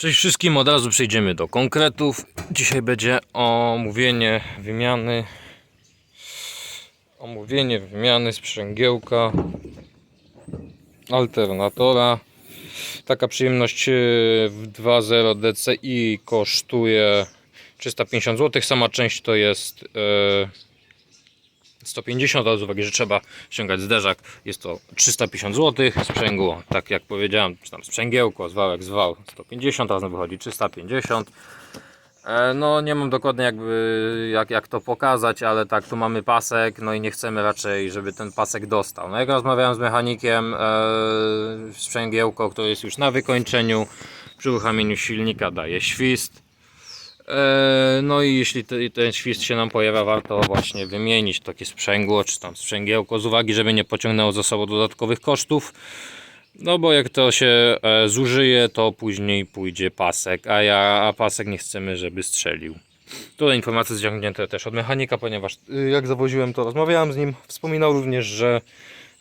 Cześć wszystkim, od razu przejdziemy do konkretów. Dzisiaj będzie omówienie wymiany omówienie wymiany sprzęgiełka alternatora. Taka przyjemność e, w 2.0 DCI kosztuje 350 zł. Sama część to jest e, 150, ale z uwagi, że trzeba ściągać zderzak, jest to 350 zł. Sprzęgło, tak jak powiedziałem, czy tam sprzęgiełko, zwałek, zwał 150, razem wychodzi 350. E, No nie mam dokładnie jakby jak, jak to pokazać, ale tak tu mamy pasek, no i nie chcemy raczej, żeby ten pasek dostał. No jak rozmawiałem z mechanikiem, e, sprzęgiełko, które jest już na wykończeniu, przy uruchamieniu silnika daje świst. E, No i jeśli te- ten świst się nam pojawia, warto właśnie wymienić takie sprzęgło czy tam sprzęgiełko z uwagi, żeby nie pociągnęło za sobą dodatkowych kosztów. No bo jak to się e, zużyje, to później pójdzie pasek, a ja a pasek nie chcemy, żeby strzelił. Tutaj informacje zciągnięte też od mechanika, ponieważ y, jak zawoziłem to rozmawiałem z nim. Wspominał również, że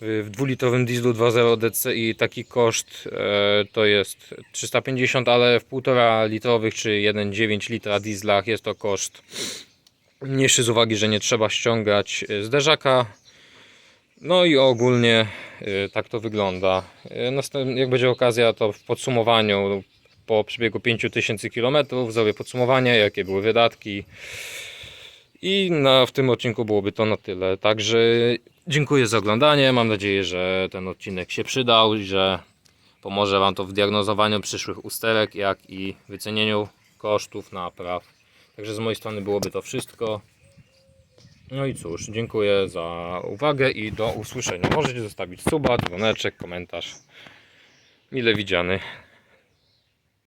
w dwulitrowym dieslu 2.0 DCI taki koszt e, to jest 350, ale w 1,5 litrowych czy 1,9 litra dieslach jest to koszt mniejszy z uwagi, że nie trzeba ściągać y, zderzaka. No i ogólnie y, tak to wygląda. Jak będzie okazja, to w podsumowaniu po przebiegu 5000 km zrobię podsumowanie, jakie były wydatki. I na, w tym odcinku byłoby to na tyle. Także dziękuję za oglądanie. Mam nadzieję, że ten odcinek się przydał i że pomoże Wam to w diagnozowaniu przyszłych usterek, jak i wycenieniu kosztów napraw. Także z mojej strony byłoby to wszystko. No i cóż, dziękuję za uwagę i do usłyszenia. Możecie zostawić suba, dzwoneczek, komentarz. Mile widziany.